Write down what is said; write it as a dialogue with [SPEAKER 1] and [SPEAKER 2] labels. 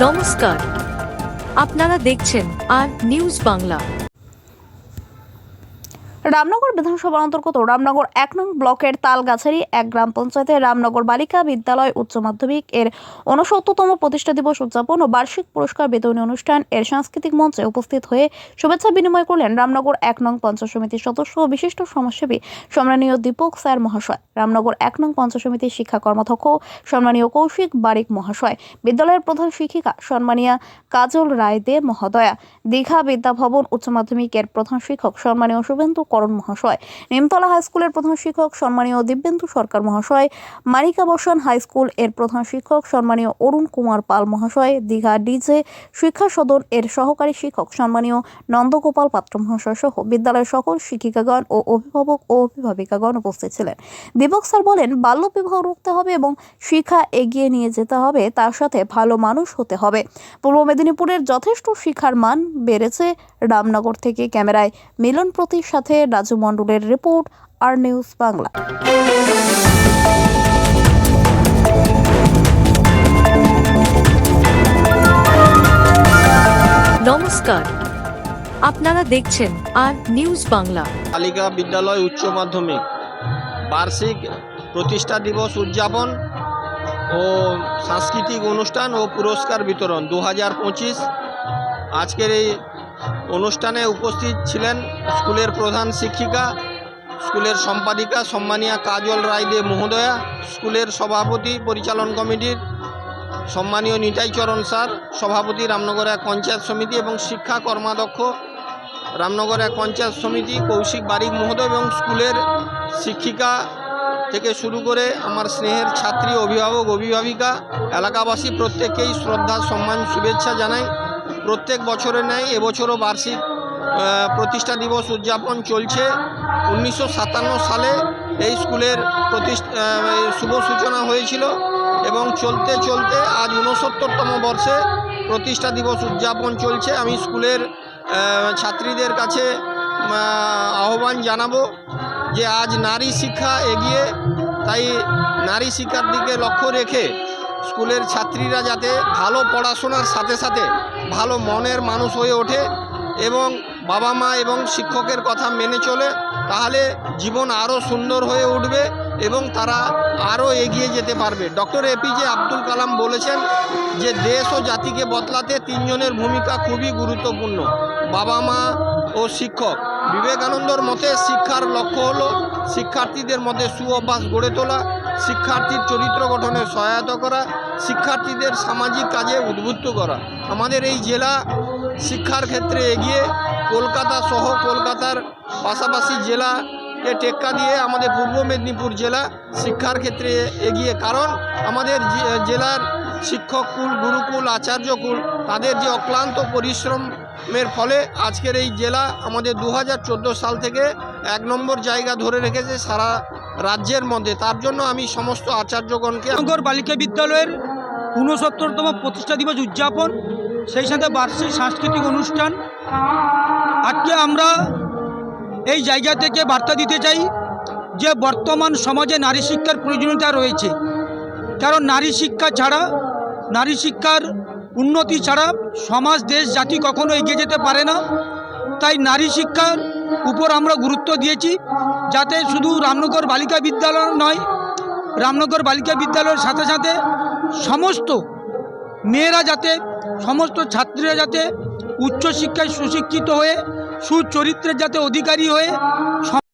[SPEAKER 1] নমস্কার। আপনারা দেখছেন আর নিউজ বাংলা।
[SPEAKER 2] রামনগর বিধানসভার অন্তর্গত রামনগর এক নং ব্লকের তালগাছারি এক গ্রাম পঞ্চায়েতের রামনগর বালিকা বিদ্যালয় উচ্চ মাধ্যমিক এর ঊনসত্তরতম প্রতিষ্ঠা দিবস উদযাপন ও বার্ষিক পুরস্কার বিতরণী অনুষ্ঠান এর সাংস্কৃতিক মঞ্চে উপস্থিত হয়ে শুভেচ্ছা বিনিময় করলেন রামনগর এক নং পঞ্চায়েত সমিতির সদস্য ও বিশিষ্ট সমাজসেবী সম্মানীয় দীপক স্যার মহাশয়, রামনগর এক নং পঞ্চায়েত সমিতির শিক্ষা কর্মাধ্যক্ষ সম্মানীয় কৌশিক বারিক মহাশয়, বিদ্যালয়ের প্রধান শিক্ষিকা সম্মানীয় কাজল রায় দে মহোদয়া, দীঘা বিদ্যাভবন উচ্চ মাধ্যমিকের প্রধান শিক্ষক সম্মানীয় শুভেন্দু করণ মহাশয়। নিমতলা হাই স্কুলের প্রধান শিক্ষক সম্মানীয় দিব্যেন্দু সরকার মহাশয়, মানিকা বসান হাই স্কুলের প্রধান শিক্ষক সম্মানীয় অরুণ কুমার পাল মহাশয়, দীঘা ডিজে শিক্ষা সদন এর সহকারী শিক্ষক সম্মানীয় নন্দগোপাল পাত্র মহাশয় সহ বিদ্যালয়ের সকল শিক্ষিকাগণ ও অভিভাবক ও অভিভাবিকাগণ উপস্থিত ছিলেন। দীপক স্যার বলেন, বাল্য বিবাহ রুখতে হবে এবং শিক্ষা এগিয়ে নিয়ে যেতে হবে, তার সাথে ভালো মানুষ হতে হবে। পূর্ব মেদিনীপুরের যথেষ্ট শিক্ষার মান বেড়েছে রামনগর থেকে ক্যামেরায় মিলন প্রতির সাথে রাজু মণ্ডলের রিপোর্ট আর নিউজ বাংলা।
[SPEAKER 1] নমস্কার। আপনারা দেখছেন আর নিউজ বাংলা।
[SPEAKER 3] বালিকা বিদ্যালয় উচ্চ মাধ্যমিক। বার্ষিক প্রতিষ্ঠা দিবস উদযাপন ও সাংস্কৃতিক অনুষ্ঠান ও পুরস্কার বিতরণ দু হাজার পঁচিশ। আজকের এই অনুষ্ঠানে উপস্থিত ছিলেন স্কুলের প্রধান শিক্ষিকা, স্কুলের সম্পাদিকা সম্মানীয়া কাজল রায়দে মহোদয়া, স্কুলের সভাপতি পরিচালন কমিটির সম্মানীয় নিতাইচরণ স্যার, সভাপতি রামনগর এক পঞ্চায়েত সমিতি এবং শিক্ষা কর্মাধ্যক্ষ রামনগর এক পঞ্চায়েত সমিতি কৌশিক বারিক মহোদয় এবং স্কুলের শিক্ষিকা থেকে শুরু করে আমার স্নেহের ছাত্রী, অভিভাবক, অভিভাবিকা, এলাকাবাসী প্রত্যেককেই শ্রদ্ধা, সম্মান, শুভেচ্ছা জানাই। প্রত্যেক বছরে ন্যায় এবছরও বার্ষিক প্রতিষ্ঠা দিবস উদযাপন চলছে। উনিশশো সাতান্ন সালে এই স্কুলের প্রতিষ্ঠা শুভ সূচনা হয়েছিল এবং চলতে চলতে আজ ঊনসত্তরতম বর্ষে প্রতিষ্ঠা দিবস উদযাপন চলছে। আমি স্কুলের ছাত্রীদের কাছে আহ্বান জানাব যে আজ নারী শিক্ষা এগিয়ে, তাই নারী শিক্ষার দিকে লক্ষ্য রেখে স্কুলের ছাত্রীরা যাতে ভালো পড়াশোনার সাথে সাথে ভালো মনের মানুষ হয়ে ওঠে এবং বাবা মা এবং শিক্ষকের কথা মেনে চলে, তাহলে জীবন আরও সুন্দর হয়ে উঠবে এবং তারা আরও এগিয়ে যেতে পারবে। ডক্টর এপিজে আব্দুল কালাম বলেছেন যে, দেশ ও জাতিকে বদলাতে তিনজনের ভূমিকা খুবই গুরুত্বপূর্ণ, বাবা মা ও শিক্ষক। বিবেকানন্দর মতে শিক্ষার লক্ষ্য হলো শিক্ষার্থীদের মধ্যে সুঅভ্যাস গড়ে তোলা শিক্ষার্থীর চরিত্র গঠনে সহায়তা করা, শিক্ষার্থীদের সামাজিক কাজে উদ্বুদ্ধ করা। আমাদের এই জেলা শিক্ষার ক্ষেত্রে এগিয়ে কলকাতা সহ কলকাতার পাশাপাশি জেলাকে টেক্কা দিয়ে আমাদের পূর্ব মেদিনীপুর জেলা শিক্ষার ক্ষেত্রে এগিয়ে। কারণ আমাদের জেলার শিক্ষককুল গুরুকুল আচার্যকুল তাদের যে অক্লান্ত পরিশ্রমের ফলে আজকের এই জেলা আমাদের দু হাজার চোদ্দ সাল থেকে এক নম্বর জায়গা ধরে রেখেছে সারা রাজ্যের মধ্যে। তার জন্য আমি সমস্ত আচার্যগণকে
[SPEAKER 4] নগর বালিকা বিদ্যালয়ের ঊনসত্তরতম প্রতিষ্ঠা দিবস উদযাপন, সেই সাথে বার্ষিক সাংস্কৃতিক অনুষ্ঠান। আজকে আমরা এই জায়গা থেকে বার্তা দিতে চাই যে বর্তমান সমাজে নারী শিক্ষার প্রয়োজনীয়তা রয়েছে। কারণ নারী শিক্ষা ছাড়া, নারী শিক্ষার উন্নতি ছাড়া সমাজ, দেশ, জাতি কখনো এগিয়ে যেতে পারে না। তাই নারী শিক্ষার উপর আমরা গুরুত্ব দিয়েছি। যাতে শুধু রামনগর বালিকা বিদ্যালয় নয়, রামনগর বালিকা বিদ্যালয়ের সাথে সাথে সমস্ত মেয়েরা যাতে, সমস্ত ছাত্রীরা যাতে উচ্চশিক্ষায় সুশিক্ষিত হয়ে, সুচরিত্রের যাতে অধিকারী হয়ে